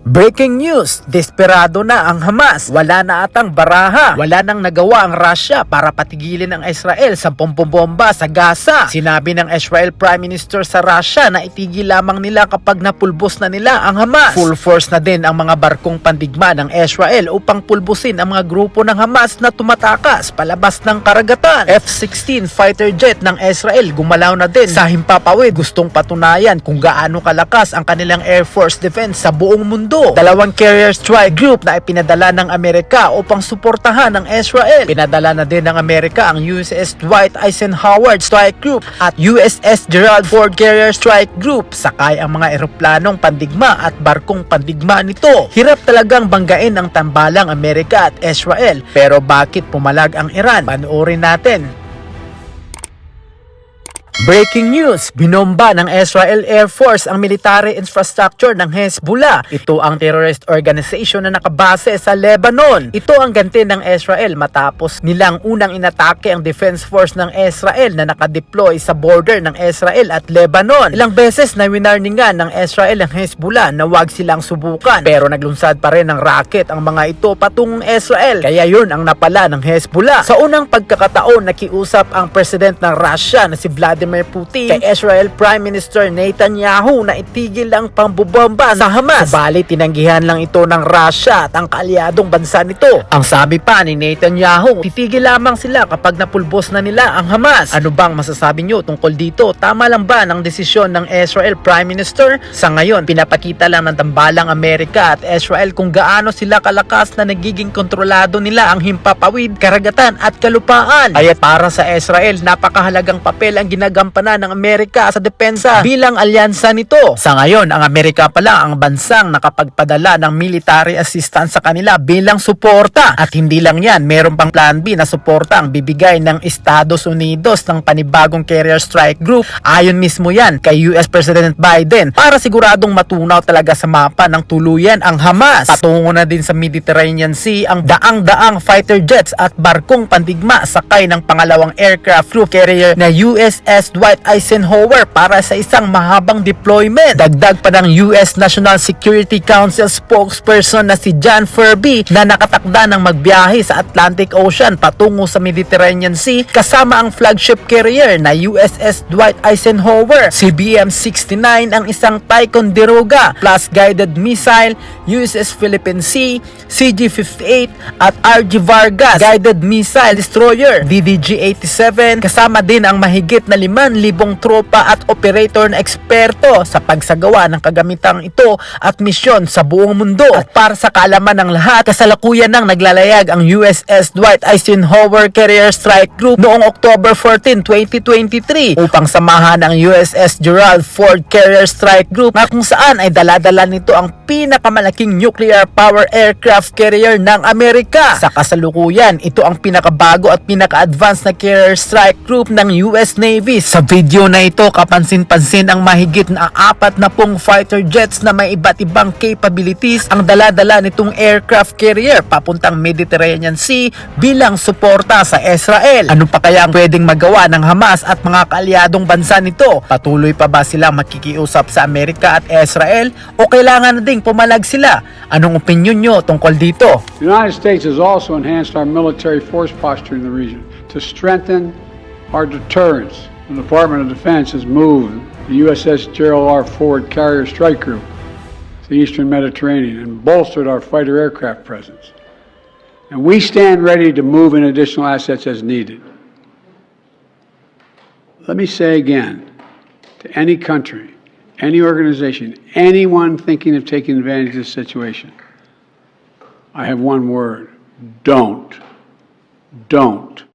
Breaking news! Desperado na ang Hamas. Wala na atang baraha. Wala nang nagawa ang Russia para patigilin ang Israel sa bomba sa Gaza. Sinabi ng Israel Prime Minister sa Russia na itigil lamang nila kapag napulbos na nila ang Hamas. Full force na din ang mga barkong pandigma ng Israel upang pulbusin ang mga grupo ng Hamas na tumatakas palabas ng karagatan. F-16 fighter jet ng Israel gumalaw na din sa himpapawid. Gustong patunayan kung gaano kalakas ang kanilang Air Force defense sa buong mundo. Dalawang carrier strike group na ipinadala ng Amerika upang suportahan ng Israel. Pinadala na din ng Amerika ang USS Dwight Eisenhower Strike Group at USS Gerald Ford Carrier Strike Group sakay ang mga eroplanong pandigma at barkong pandigma nito. Hirap talagang banggain ang tambalang Amerika at Israel pero bakit pumalag ang Iran? Panoorin natin. Breaking news! Binomba ng Israel Air Force ang military infrastructure ng Hezbollah. Ito ang terrorist organization na nakabase sa Lebanon. Ito ang ganti ng Israel matapos nilang unang inatake ang defense force ng Israel na nakadeploy sa border ng Israel at Lebanon. Ilang beses na winarningan ng Israel ang Hezbollah na wag silang subukan pero naglunsad pa rin ng rocket ang mga ito patungong Israel. Kaya yun ang napala ng Hezbollah. Sa unang pagkakataon nakiusap ang president ng Russia na si Vladimir Putin kay Israel Prime Minister Netanyahu na itigil ang pambubomba sa Hamas. Subalit tinanggihan lang ito ng Russia at ang kaalyadong bansa nito. Ang sabi pa ni Netanyahu, titigil lamang sila kapag napulbos na nila ang Hamas. Ano bang masasabi nyo tungkol dito? Tama lang ba ng desisyon ng Israel Prime Minister? Sa ngayon, pinapakita lang ng tambalang Amerika at Israel kung gaano sila kalakas na nagiging kontrolado nila ang himpapawid, karagatan at kalupaan. Kaya para sa Israel, napakahalagang papel ang ginagampanan ng Amerika sa depensa bilang alyansa nito. Sa ngayon, ang Amerika pala ang bansang nakapagpadala ng military assistance sa kanila bilang suporta. At hindi lang yan, meron pang plan B na suporta ang bibigay ng Estados Unidos ng panibagong carrier strike group. Ayon mismo yan kay US President Biden para siguradong matunaw talaga sa mapa ng tuluyan ang Hamas. Patungo na din sa Mediterranean Sea ang daang-daang fighter jets at barkong pandigma sakay ng pangalawang aircraft group carrier na USS Dwight Eisenhower para sa isang mahabang deployment. Dagdag pa ng US National Security Council spokesperson na si John Furby na nakatakda ng magbiyahe sa Atlantic Ocean patungo sa Mediterranean Sea kasama ang flagship carrier na USS Dwight Eisenhower. CBM-69 ang isang Ticonderoga plus guided missile, USS Philippine Sea, CG-58 at RG Vargas guided missile destroyer, DDG-87 kasama din ang mahigit na 5,000 tropa at operator na eksperto sa pagsagawa ng kagamitang ito at misyon sa buong mundo. At para sa kaalaman ng lahat, kasalukuyan nang naglalayag ang USS Dwight Eisenhower Carrier Strike Group noong October 14, 2023 upang samahan ang USS Gerald Ford Carrier Strike Group na kung saan ay daladala nito ang pinakamalaking nuclear power aircraft carrier ng Amerika. Sa kasalukuyan, ito ang pinakabago at pinaka-advanced na carrier strike group ng US Navy. Sa video na ito, kapansin-pansin ang mahigit na apat na pong fighter jets na may iba't ibang capabilities ang daladala nitong aircraft carrier papuntang Mediterranean Sea bilang suporta sa Israel. Ano pa kaya ang pwedeng magawa ng Hamas at mga kaalyadong bansa nito? Patuloy pa ba sila makikiusap sa Amerika at Israel o kailangan na ding pumalag sila? Anong opinion nyo tungkol dito? The United States has also enhanced our military force posture in the region to strengthen our deterrence. The Department of Defense has moved the USS Gerald R. Ford Carrier Strike Group to the eastern Mediterranean and bolstered our fighter aircraft presence. And we stand ready to move in additional assets as needed. Let me say again to any country, any organization, anyone thinking of taking advantage of this situation, I have one word don't. Don't.